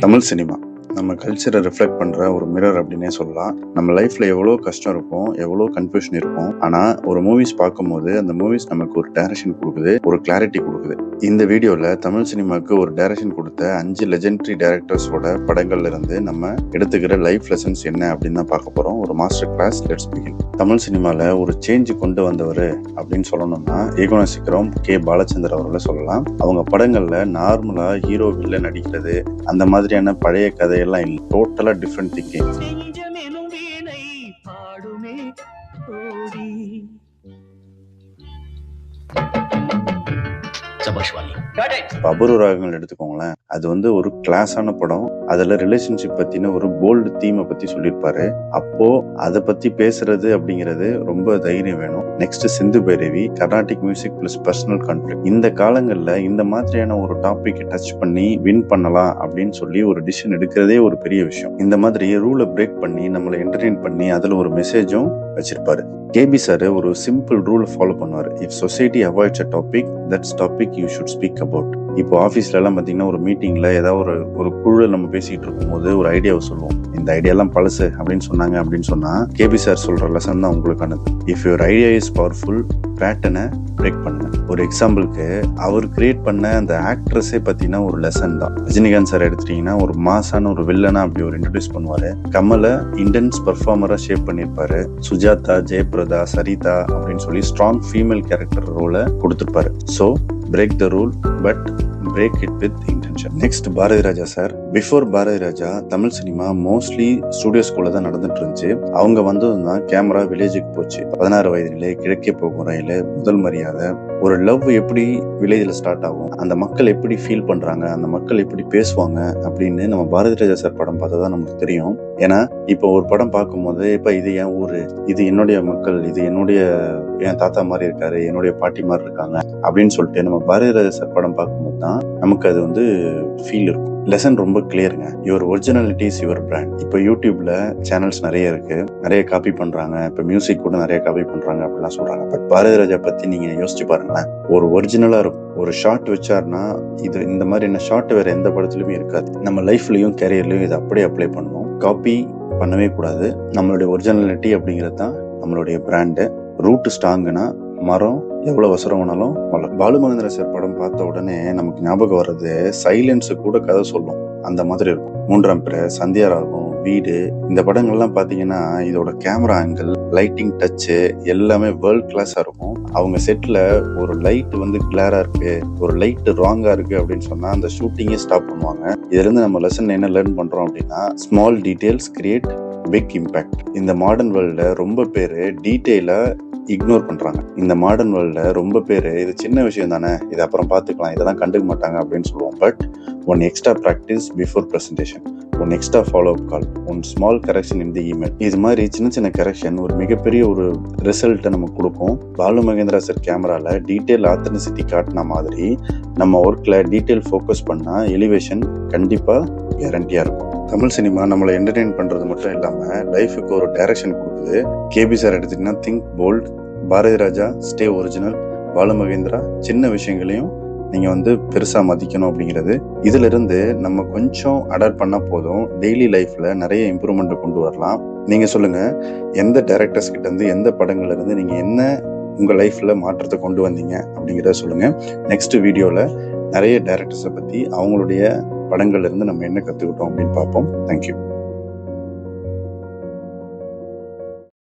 Tamil cinema. நம்ம கல்ச்சரை reflect பண்ற ஒரு மிரர் அப்படின்னே சொல்லலாம். நம்ம லைஃப்ல எவ்வளோ கஷ்டம் இருக்கும் எவ்வளோ கன்ஃபியூஷன் இருக்கும் ஆனா ஒரு மூவிஸ் பார்க்கும்போது அந்த மூவிஸ் நமக்கு ஒரு டைரக்ஷன் கொடுக்குது ஒரு கிளாரிட்டி கொடுக்குது. இந்த வீடியோல தமிழ் சினிமாவுக்கு ஒரு டைரக்ஷன் கொடுத்த அஞ்சு லெஜெண்டரி டைரக்டர்ஸோட படங்கள்ல இருந்து நம்ம எடுத்துக்கிற லைஃப் லெசன்ஸ் என்ன அப்படின்னு தான் பார்க்க போறோம். ஒரு master class let's begin Tamil சினிமாவில் ஒரு சேஞ்ச் கொண்டு வந்தவர் அப்படின்னு சொல்லணும்னா ஏகோன சீக்கிரம் கே பாலச்சந்தர் அவர்களை சொல்லலாம். அவங்க படங்களில் நார்மலாக ஹீரோ வில்ல நடிக்கிறது அந்த மாதிரியான பழைய கதையெல்லாம் இல்லை. டோட்டலாக டிஃப்ரெண்ட் திங்கிங் பாடுமே அபூர்வ ராகங்கள் எடுத்துக்கோங்களேன். அது வந்து ஒரு கிளாஸான படம். அதுல ரிலேஷன்ஷிப் பத்தின ஒரு போல்டு தீமை பத்தி சொல்லியிருப்பாரு. அப்போ அதை பத்தி பேசுறது அப்படிங்கிறது ரொம்ப தைரியம் வேணும். Next Sindhu Bhairavi Carnatic music plus personal conflict இந்த காலங்கள்ல இந்த மாதிரியான ஒரு டாபிக் டச் பண்ணி வின் பண்ணலாம் அப்படின்னு சொல்லி ஒரு டிசிஷன் எடுக்கிறதே ஒரு பெரிய விஷயம். இந்த மாதிரி ரூலை பிரேக் பண்ணி நம்மளை என்டர்டெயின் பண்ணி அதுல ஒரு மெசேஜும் வச்சிருப்பாரு. கேபி சார் ஒரு சிம்பிள் ரூல் ஃபாலோ பண்ணுவார். If society avoids a topic that's topic you should speak about இப்போ ஆஃபீஸ்லலாம் பார்த்தீங்கன்னா ஒரு மீட்டிங்கில் ஏதாவது ஒரு ஒரு குழு நம்ம பேசிகிட்டு இருக்கும்போது ஒரு ஐடியாவை சொல்லுவோம். இந்த ஐடியாலாம் பழசு அப்படின்னு சொன்னாங்க அப்படின்னு சொன்னால் கேபி சார் சொல்கிற லெசன் தான் உங்களுக்கானது. If your idea is powerful பேட்டனை break பண்ணுங்க ஒரு எக்ஸாம்பிளுக்கு அவர் கிரியேட் பண்ண அந்த ஆக்ட்ரஸே பார்த்தீங்கன்னா ஒரு லெசன் தான். ரஜினிகாந்த் சார் எடுத்துட்டீங்கன்னா ஒரு மாசான ஒரு வில்லனா அப்படி ஒரு இன்ட்ரடியூஸ் பண்ணுவாரு. கமலை இன்டென்ஸ் பர்ஃபார்மரா ஷேப் பண்ணியிருப்பாரு சுஜாதா ஜெயபிரதா சரிதா அப்படின்னு சொல்லி ஸ்ட்ராங் ஃபீமேல் கேரக்டர் ரோலை கொடுத்துருப்பாரு. So break the rule but break it with intention next Bharathi Raja sir. Before Bharathi Raja Tamil cinema mostly ஸ்டூடியோஸ்குள்ள தான் நடந்துட்டு இருந்துச்சு. அவங்க வந்ததும் தான் கேமரா வில்லேஜுக்கு போச்சு. பதினாறு வயதிலே கிழக்கே போகும் ரயில முதல் மரியாதை ஒரு லவ் எப்படி வில்லேஜில் ஸ்டார்ட் ஆகும் அந்த மக்கள் எப்படி ஃபீல் பண்றாங்க அந்த மக்கள் எப்படி பேசுவாங்க அப்படின்னு நம்ம பாரதி ராஜா சார் படம் பார்த்தா தான் நமக்கு தெரியும். ஏன்னா இப்போ ஒரு படம் பார்க்கும்போது இப்போ இது என் ஊர். இது என்னுடைய மக்கள். இது என்னுடைய என் தாத்தா மாதிரி இருக்காரு. என்னுடைய பாட்டி மாதிரி இருக்காங்க. அப்படின்னு சொல்லிட்டு நம்ம பாரதி ராஜா சார் படம் பார்க்கும்போது தான் நமக்கு அது வந்து ஃபீல் இருக்கும். லெசன் ரொம்ப கிளியருங்க your originality is your brand இப்போ யூடியூப்ல சேனல்ஸ் நிறைய இருக்கு. நிறைய காப்பி பண்றாங்க. இப்போ மியூசிக் கூட நிறைய காப்பி பண்றாங்க அப்படிலாம் சொல்றாங்க. பட் பாரதி ராஜா பத்தி நீங்க யோசிச்சு பாருங்களேன். ஒரு ஒரிஜினலா இருக்கும். ஒரு ஷார்ட் வச்சாருன்னா இது இந்த மாதிரி என்ன ஷார்ட் வேற எந்த படத்துலயுமே இருக்காது. நம்ம லைஃப்லயும் கேரியர்லயும் இதை அப்படியே அப்ளை பண்ணுவோம். காப்பி பண்ணவே கூடாது. நம்மளுடைய ஒரிஜினாலிட்டி அப்படிங்கிறது தான் நம்மளுடைய பிராண்டு ரூட் ஸ்ட்ராங்குனா மரம் எவ்வளவு அவசரம் வேணாலும் வளரும். பாலு மகேந்திர சார் படம் பார்த்த உடனே நமக்கு ஞாபகம் வர்றது சைலன்ஸ் கூட கதை சொல்லும். அந்த மாதிரி இருக்கும். மூன்றாம் பிற சந்தியா ராகும் வீடு. இந்த படங்கள்லாம் பாத்தீங்கன்னா இதோட கேமரா ஆங்கிள் லைட்டிங் டச்சு எல்லாமே வேர்ல்ட் கிளாஸா இருக்கும். அவங்க செட்ல ஒரு லைட் வந்து கிளாரா இருக்கு ஒரு லைட் ராங்கா இருக்கு அப்படின்னு சொன்னா அந்த ஷூட்டிங்கே ஸ்டாப் பண்ணுவாங்க. இதுல இருந்து நம்ம லெசன் என்ன லேர்ன் பண்றோம் அப்படின்னா small details create big impact இந்த மாடர்ன் வேர்ல்டில் ரொம்ப பேரு டீட்டெயிலா இக்னோர் பண்றாங்க. இந்த மாடர்ன் வேர்ல்டில் ரொம்ப பேர் இது சின்ன விஷயம் தானே இது அப்புறம் பார்த்துக்கலாம் இதெல்லாம் கண்டுக்க மாட்டாங்க அப்படின்னு சொல்லுவோம். But one extra practice before presentation one extra follow up call one small correction in the email இது மாதிரி சின்ன சின்ன கரெக்ஷன் ஒரு மிகப்பெரிய ஒரு ரிசல்ட்டை நம்ம கொடுக்கும். பாலு மகேந்திரா சார் கேமராவில் டீட்டெயில் ஆத்தென்டிசிட்டி காட்டின மாதிரி நம்ம ஒர்க்கில் டீட்டெயில் ஃபோக்கஸ் பண்ணால் எலிவேஷன் கண்டிப்பாக கேரண்டியாக இருக்கும். தமிழ் சினிமா நம்மளை என்டர்டெயின் பண்றது மட்டும் இல்லாம லைஃபுக்கு ஒரு டைரக்ஷன் கொடுக்குது. கேபி சார் எடுத்தீங்கன்னா think bold Bharathi Raja stay original Balu Mahendra சின்ன விஷயங்களையும் நீங்க வந்து பெருசா மதிக்கணும் அப்படிங்கிறது. இதுல இருந்து நம்ம கொஞ்சம் அடாப்ட் பண்ணா போதும். டெய்லி லைஃப்ல நிறைய இம்ப்ரூவ்மெண்ட் கொண்டு வரலாம். நீங்க சொல்லுங்க எந்த டைரக்டர்ஸ் கிட்ட இருந்து எந்த படங்கள்ல இருந்து நீங்க என்ன உங்க லைஃப்ல மாற்றத்தை கொண்டு வந்தீங்க அப்படிங்கிறத சொல்லுங்க. நெக்ஸ்ட் வீடியோல நிறைய டேரக்டர்ஸை பத்தி அவங்களுடைய படங்கள்ல இருந்து நம்ம என்ன கத்துக்கிட்டோம் அப்படின்னு பார்ப்போம். தேங்க்யூ